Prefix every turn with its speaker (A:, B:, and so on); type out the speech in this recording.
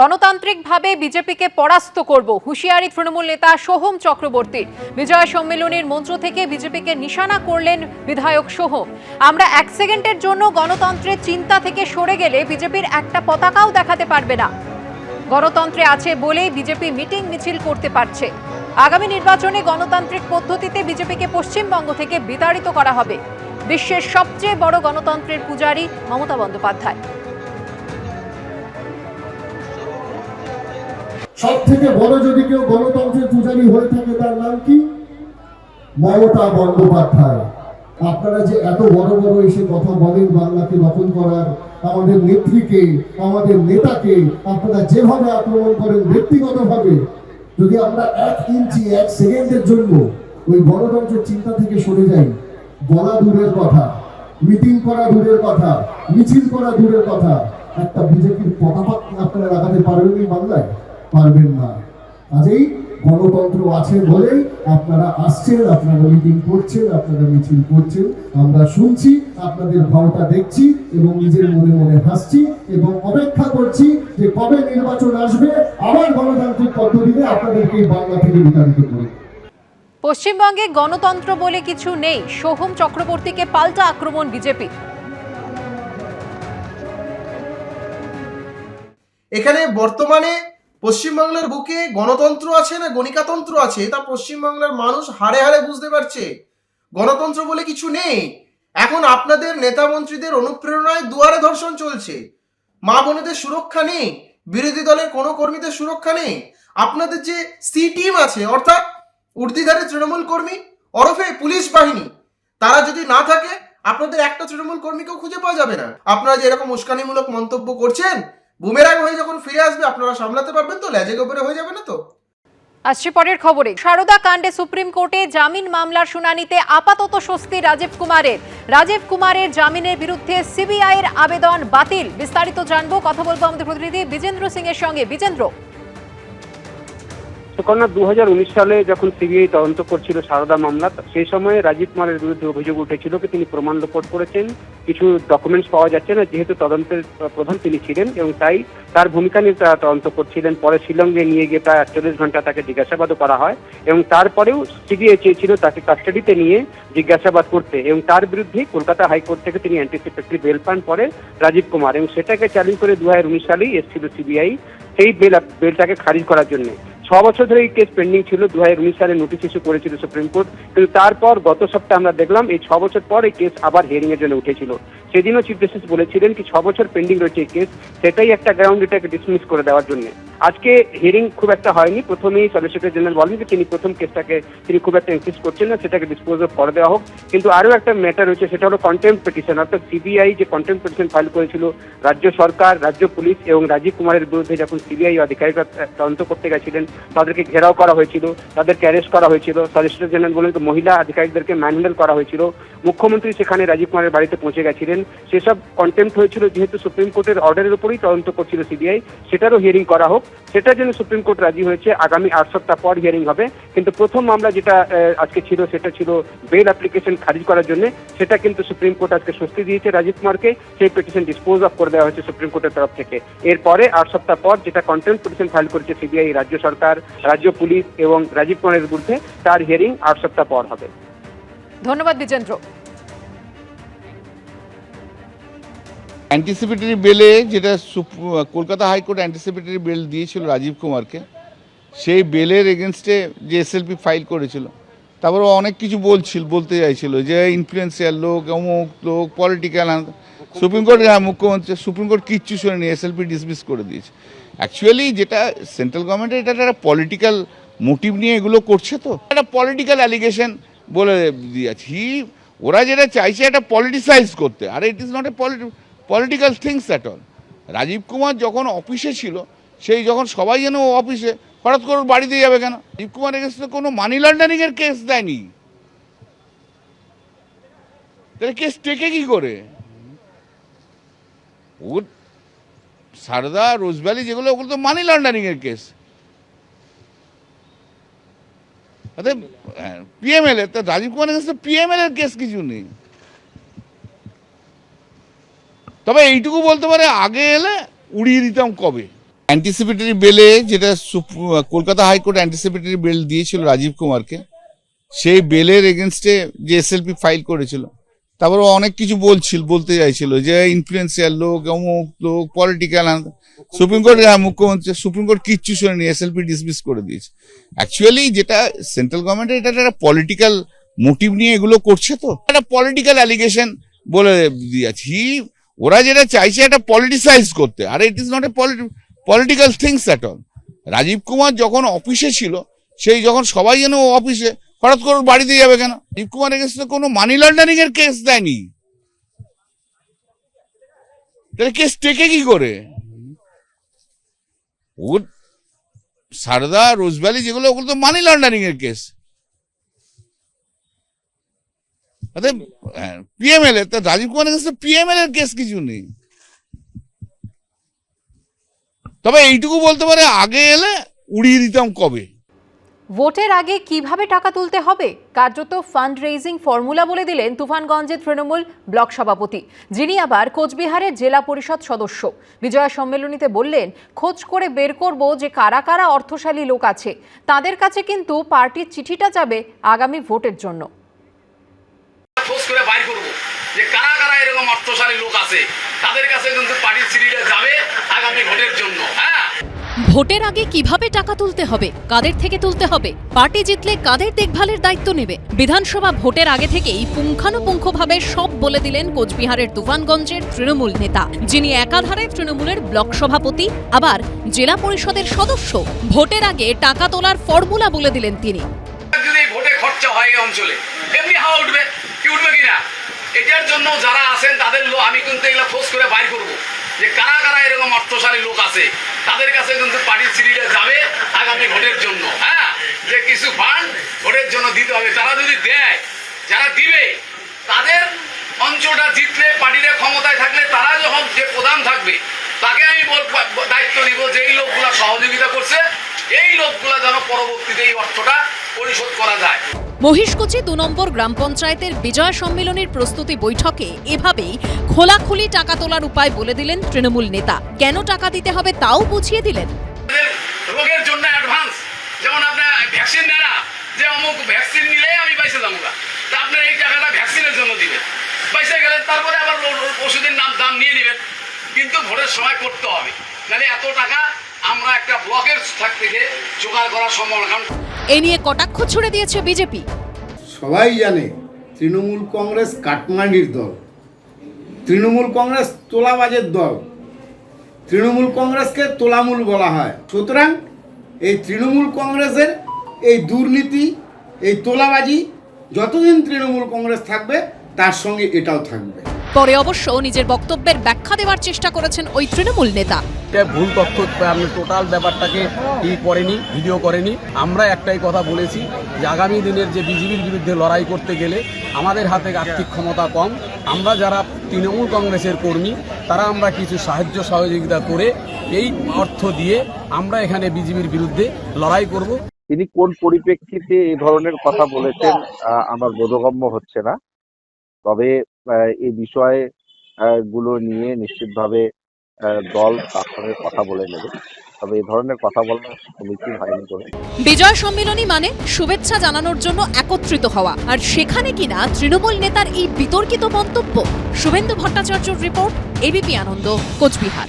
A: গণতান্ত্রিকভাবে বিজেপিকে পরাস্ত করব। হুঁশিয়ারি তৃণমূল নেতা সোহম চক্রবর্তী। বিজয় সম্মেলনের মন্ত্র থেকে বিজেপিকে নিশানা করলেন বিধায়ক সোহম। আমরা এক সেকেন্ডের জন্য গণতন্ত্রের চিন্তা থেকে সরে গেলে বিজেপির একটা পতাকাও দেখাতে পারবে না। গণতন্ত্রে আছে বলেই বিজেপি মিটিং মিছিল করতে পারছে। আগামী নির্বাচনে গণতান্ত্রিক পদ্ধতিতে বিজেপিকে পশ্চিমবঙ্গ থেকে বিতাড়িত করা হবে। বিশ্বের সবচেয়ে বড় গণতন্ত্রের পূজারী মমতা বন্দ্যোপাধ্যায়।
B: সব থেকে বড় যদি কেউ গণতন্ত্রের পূজারী হয়ে থাকে, তার নাম কি? মমতা বন্দ্যোপাধ্যায়। আপনারা যে এত বড় বড় এসে কথা বলেন বাংলাকে দখল করার, আমাদের নেত্রীকে, আমাদের নেতাকে, আপনারা যেভাবে আক্রমণ করেন ব্যক্তিগতভাবে, যদি আমরা এক ইঞ্চি, এক সেকেন্ডের জন্য ওই গণতন্ত্রের চিন্তা থেকে সরে যাই, বলা দূরের কথা, মিটিং করা দূরের কথা, মিছিল করা দূরের কথা, একটা বিজেপির পতাকা আপনারা লাগাতে পারবেন বাংলায়? পারবেন না। কাজেই গণতন্ত্র আছে বলেই আপনারা আসছেন আপনারা মিটিং করছেন আপনারা মিছিল করছেন। আমরা শুনছি আপনাদের ভাওটা দেখছি এবং নিজের মনে মনে হাসছি এবং অপেক্ষা করছি যে কবে নির্বাচন আসবে। আবার গণতান্ত্রিক পদ্ধতিতে আপনাদেরকে এই বাংলা থেকে বিতাড়িত করবে।
A: পশ্চিমবঙ্গে গণতন্ত্র বলে কিছু নেই। সোহম চক্রবর্তীকে পাল্টা আক্রমণ বিজেপি।
C: এখানে বর্তমানে পশ্চিমবাংলার বুকে গণতন্ত্র আছে না গণিকাতন্ত্র আছে? তা পশ্চিমবাংলার মানুষ হাড়ে হাড়ে বুঝতে পারছে। গণতন্ত্র বলে কিছু নেই। এখন আপনাদের নেতা মন্ত্রীদের অনুপ্রেরণায় দুয়ারে ধর্ষণ চলছে। মা বোনেদের সুরক্ষা নেই। বিরোধী দলের কোনো কর্মীদের সুরক্ষা নেই। আপনাদের যে সি টিম আছে, অর্থাৎ উর্দিধারে তৃণমূল কর্মী, ওরফে পুলিশ বাহিনী, তারা যদি না থাকে, আপনাদের একটা তৃণমূল কর্মীকেও খুঁজে পাওয়া যাবে না। আপনারা যে এরকম উস্কানিমূলক মন্তব্য করছেন বুমেরাং হয়ে যখন ফিরে আসবে আপনারা সামলাতে পারবেন তো? লেজে গোপরে হয়ে যাবে না তো?
A: আসছে পরের খবরে। সারদা কাণ্ডে সুপ্রিম কোর্টে জামিন মামলার শুনানিতে আপাতত স্বস্তি রাজীব কুমারের। রাজীব কুমারের জামিনের বিরুদ্ধে সিবিআই এর আবেদন বাতিল। বিস্তারিত জানব কথা বলব আমাদের প্রতিনিধি বিজেন্দ্র সিং এর সঙ্গে। বিজেন্দ্র।
D: সুকন্যা দু হাজার উনিশ সালে যখন সিবিআই তদন্ত করছিল সারদা মামলা সেই সময় রাজীব কুমারের বিরুদ্ধে অভিযোগ উঠেছিল যে তিনি প্রমাণ লোপট করেছেন? কিছু ডকুমেন্টস পাওয়া যাচ্ছে না, যেহেতু তদন্তের প্রধান তিনি ছিলেন এবং তাই তার ভূমিকা নিয়ে তারা তদন্ত করছিলেন। পরে শিলংয়ে নিয়ে গিয়ে প্রায় আটচল্লিশ ঘণ্টা তাকে জিজ্ঞাসাবাদও করা হয় এবং তারপরেও সিবিআই চেয়েছিল তাকে কাস্টাডিতে নিয়ে জিজ্ঞাসাবাদ করতে এবং তার বিরুদ্ধে কলকাতা হাইকোর্ট থেকে তিনি অ্যান্টিসিপেটরি বেল পান পরে রাজীব কুমার। এবং সেটাকে চ্যালেঞ্জ করে দু হাজার উনিশ সালেই এসেছিল সিবিআই সেই বেল বেলটাকে খারিজ করার জন্য। ছ বছর ধরে এই কেস পেন্ডিং ছিল, দু হাজার উনিশ সালে নোটিশ ইস্যু করেছিল সুপ্রিম কোর্ট কিন্তু তারপর গত সপ্তাহে আমরা দেখলাম এই ছ বছর পর এই কেস আবার হিয়ারিং এর জন্য উঠেছিল। সেদিনও চিফ জাস্টিস বলেছিলেন কি, ছ বছর পেন্ডিং রয়েছে কেস সেটাই একটা গ্রাউন্ড এটাকে ডিসমিস করে দেওয়ার জন্য। আজকে হিয়ারিং খুব একটা হয়নি, প্রথমেই সলিসিটর জেনারেল বলেন যে তিনি প্রথম কেসটাকে তিনি খুব একটা ইনসিস্ট করছেন না, সেটাকে ডিসপোজ অফ করে দেওয়া হোক। কিন্তু আরও একটা ম্যাটার রয়েছে, সেটা হলো কন্টেম্প পিটিশন অর্থাৎ সিবিআই যে কন্টেম্প পিটিশন ফাইল করেছিল, রাজ্য সরকার, রাজ্য পুলিশ এবং রাজীব কুমারের বিরুদ্ধে যখন সিবিআই আধিকারিকরা তদন্ত করতে গেছিলেন, তাদেরকে ঘেরাও করা হয়েছিল তাদেরকে অ্যারেস্ট করা হয়েছিল। সলিসিটর জেনারেল বলেন মহিলা আধিকারিকদেরকে ম্যানহ্যান্ডেল করা হয়েছিল। মুখ্যমন্ত্রী সেখানে রাজীব কুমারের বাড়িতে পৌঁছে গেছিলেন। সেসব কন্টেম্প হয়েছিল যেহেতু সুপ্রিম কোর্টের অর্ডারের উপরেই তদন্ত করছিল সিবিআই সেটারও হিয়ারিং করা হোক। সেটার জন্য সুপ্রিম কোর্ট রাজি হয়েছে। আগামী আট সপ্তাহ পর হিয়ারিং হবে। কিন্তু প্রথম মামলা যেটা আজকে ছিল, সেটা ছিল বেল অ্যাপ্লিকেশন খারিজ করার জন্য। সেটা কিন্তু সুপ্রিম কোর্ট আজকে স্বস্তি দিয়েছে রাজীব কুমারকে। সেই পিটিশন ডিসপোজ অফ করে দেওয়া হয়েছে সুপ্রিম কোর্টের তরফ থেকে। এরপরে আট সপ্তাহ পর যেটা কন্টেম্প পিটিশন ফাইল করেছে সিবিআই রাজ্য সরকার, রাজ্য পুলিশ এবং রাজীব কুমারের বিরুদ্ধে, তার হিয়ারিং আট সপ্তাহ পর হবে।
A: ধন্যবাদ বিজেন্দ্র।
E: অ্যান্টিসিপেটরি বেলে যেটা কলকাতা হাইকোর্ট অ্যান্টিসিপেটরি বেল দিয়েছিল রাজীব কুমারকে, সেই বেলের এগেনস্টে যে এসএলপি ফাইল করেছিল, তারপর অনেক কিছু বলছিল, বলতে চাইছিল যে ইনফ্লুয়েন্সিয়াল লোক, অমুক লোক পলিটিক্যাল সুপ্রিম কোর্ট মুখ্যমন্ত্রী সুপ্রিম কোর্ট কিচ্ছু শুনেনি এসএলপি ডিসমিস করে দিয়েছে। অ্যাকচুয়ালি যেটা সেন্ট্রাল গভর্নমেন্টের এটা একটা পলিটিক্যাল মোটিভ নিয়ে এগুলো করছে তো, একটা পলিটিক্যাল অ্যালিগেশন বলে দিয়েছে। ওরা যেটা চাইছে একটা পলিটিসাইজ করতে। আর it is not a political things at all Rajiv Kumar যখন অফিসে ছিল, সেই যখন সবাই যেন অফিসে হঠাৎ করে ওর বাড়িতে যাবে কেন? রাজীব কুমার এগেন্সে কোনো মানি লন্ডারিংয়ের কেস দেয়নি। তাহলে কেস টেকে কি করে? ও সারদা, রোজভ্যালি যেগুলো, ওগুলো তো মানি লন্ডারিং এর কেস পিএমএল এর তা রাজীব কুমার এগেন্সে পিএমএল এর কেস কিছু নেই। তবে এইটুকু বলতে পারে আগে এলে উড়িয়ে দিতাম কবে? অ্যান্টিসিপেটরি বেলে যেটা কলকাতা হাইকোর্ট অ্যান্টিসিপেটরি বেল দিয়েছিল রাজীব কুমারকে, সেই বেলের এগেনস্টে যে এসএলপি ফাইল করেছিল তারপর অনেক কিছু বলছিল, বলতে চাইছিল যে ইনফ্লুয়েন্সিয়াল লোক, অমুক লোক পলিটিক্যাল সুপ্রিম কোর্ট মুখ্যমন্ত্রী সুপ্রিম কোর্ট কিচ্ছু শোনেনি এসএলপি ডিসমিস করে দিয়েছে। অ্যাকচুয়ালি যেটা সেন্ট্রাল গভর্নমেন্টের এটা একটা পলিটিক্যাল মোটিভ নিয়ে এগুলো করছে তো? একটা পলিটিক্যাল অ্যালিগেশন বলে দিয়েছে। হি ওরা যেটা চাইছে একটা পলিটিসাইজ করতে। আর it is not a political things at all Rajiv Kumar যখন অফিসে ছিল, সেই যখন সবাই যেন অফিসে হঠাৎ করে বাড়িতে যাবে কেন? রাজীব কুমার তো কোনো মানি লন্ডারিং এর কেস দেয়নি। তাহলে কেস টেকে কি করে? ও, সারদা, রোজভ্যালি যেগুলো, ওগুলো তো মানি লন্ডারিং এর কেস পিএমএল এ, তো রাজীব কুমার পিএমএল এর কেস কিছু নেই। তবে এইটুকু বলতে পারে, আগে এলে উড়িয়ে দিতাম কবে?
A: ভোটের আগে কীভাবে টাকা তুলতে হবে? কার্যত ফান্ড রেইজিং ফর্মুলা বলে দিলেন তুফানগঞ্জের তৃণমূল ব্লক সভাপতি, যিনি আবার কোচবিহারের জেলা পরিষদ সদস্য। বিজয়া সম্মেলনীতে বললেন, খোঁজ করে বের করব যে কারা কারা অর্থশালী লোক আছে। তাদের কাছে কিন্তু পার্টির চিঠিটা যাবে আগামী ভোটের জন্য।
F: খোঁজ করে বাইর করব। যে কারা কারা এরকম অর্থশালী লোক আছে তাদের কাছে কিন্তু পার্টির সিঁড়িটা যাবে আগামী ভোটের জন্য হ্যাঁ?
G: ভোটের আগে কীভাবে টাকা তুলতে হবে কাদের থেকে তুলতে হবে পার্টি জিতলে কাদের দেখভালের দায়িত্ব নেবে? বিধানসভা ভোটের আগে থেকেই পুঙ্খানুপুঙ্খভাবে সব বলে দিলেন কোচবিহারের তুফানগঞ্জের তৃণমূল নেতা যিনি একাধারে তৃণমূলের ব্লক সভাপতি আবার জেলা পরিষদের সদস্য। ভোটের আগে টাকা তোলার ফর্মুলা বলে দিলেন তিনি।
F: যদি ভোটে খরচা হয় অঞ্চলে এমনি হাওয়া উঠবে। কি উঠবে কিনা? এটার জন্য যারা আছেন, তাদের লোক আমি কিন্তু এগুলো খোঁজ করে বাইর করব। যে কারা কারা এরকম অর্থশালী লোক আছে, তাদের কাছে কিন্তু পার্টির সিঁড়িটা যাবে আগামী ভোটের জন্য হ্যাঁ? যে কিছু ফান্ড ভোটের জন্য দিতে হবে। তারা যদি দেয়, যারা দিবে, তাদের অঞ্চলটা জিতলে পার্টির ক্ষমতায় থাকলে তারা যখন যে প্রধান থাকবে, তাকে আমি দায়িত্ব নিব যে এই লোকগুলা সহযোগিতা করছে, এই লোকগুলা যেন পরবর্তীতে এই অর্থটা পরিশোধ করা যায়।
G: মহিষকুচি দু নম্বর গ্রাম পঞ্চায়েতের বিজয় সম্মেলনের প্রস্তুতি বৈঠকে এভাবেই খোলাখুলি টাকা তোলার উপায় বলে দিলেন তৃণমূল নেতা। কেন টাকা দিতে হবে তাও বুঝিয়ে দিলেন।
F: রোগের জন্য অ্যাডভান্স যেমন আপনার ভ্যাকসিন যে ভ্যাকসিন নিলে আমি। তা আপনার এই টাকাটা ভ্যাকসিনের জন্য গেলে তারপরে আবার ওষুধের নাম দাম নিয়ে নেবেন। কিন্তু ভোটের সময় করতে হবে। নাহলে এত টাকা আমরা একটা ব্লকের থাক থেকে জোগাড় করা সম্ভব কারণ
G: এ নিয়ে কটাক্ষ ছুড়ে দিয়েছে বিজেপি।
H: সবাই জানে তৃণমূল কংগ্রেস কাটমান্ডির দল তৃণমূল কংগ্রেস তোলাবাজের দল তৃণমূল কংগ্রেসকে তোলামূল বলা হয়। সুতরাং এই তৃণমূল কংগ্রেসের এই দুর্নীতি এই তোলাবাজি যতদিন তৃণমূল কংগ্রেস থাকবে তার সঙ্গে এটাও থাকবে।
G: পরে অবশ্য নিজের বক্তব্যের ব্যাখ্যা দেওয়ার চেষ্টা করেছেন ওই তৃণমূল নেতা।
I: এটা ভুল তথ্য আপনি টোটাল ব্যাপারটাকে ই করেনি ভিডিও করেনি। আমরা একটাই কথা বলেছি যে আগামী দিনের যে বিজেপির বিরুদ্ধে লড়াই করতে গেলে আমাদের হাতে আর্থিক ক্ষমতা কম। আমরা যারা তৃণমূল কংগ্রেসের কর্মী, তারা আমরা কিছু সাহায্য সহযোগিতা করে এই অর্থ দিয়ে আমরা এখানে বিজেপির বিরুদ্ধে লড়াই করব।
J: তিনি কোন পরিপ্রেক্ষিতে এই ধরনের কথা বলেছেন আমার বোধগম্য হচ্ছে না। তবে এই বিষয়ে গুলো নিয়ে নিশ্চিতভাবে দল তার সঙ্গে কথা বলে নেবে। তবে এই ধরনের কথা বলা সমিতি হয়নি করে
G: বিজয় সম্মেলনী মানে শুভেচ্ছা জানানোর জন্য একত্রিত হওয়া। আর সেখানে কিনা তৃণমূল নেতার এই বিতর্কিত মন্তব্য? শুভেন্দু ভট্টাচার্যর রিপোর্ট, এবিপি আনন্দ, কোচবিহার।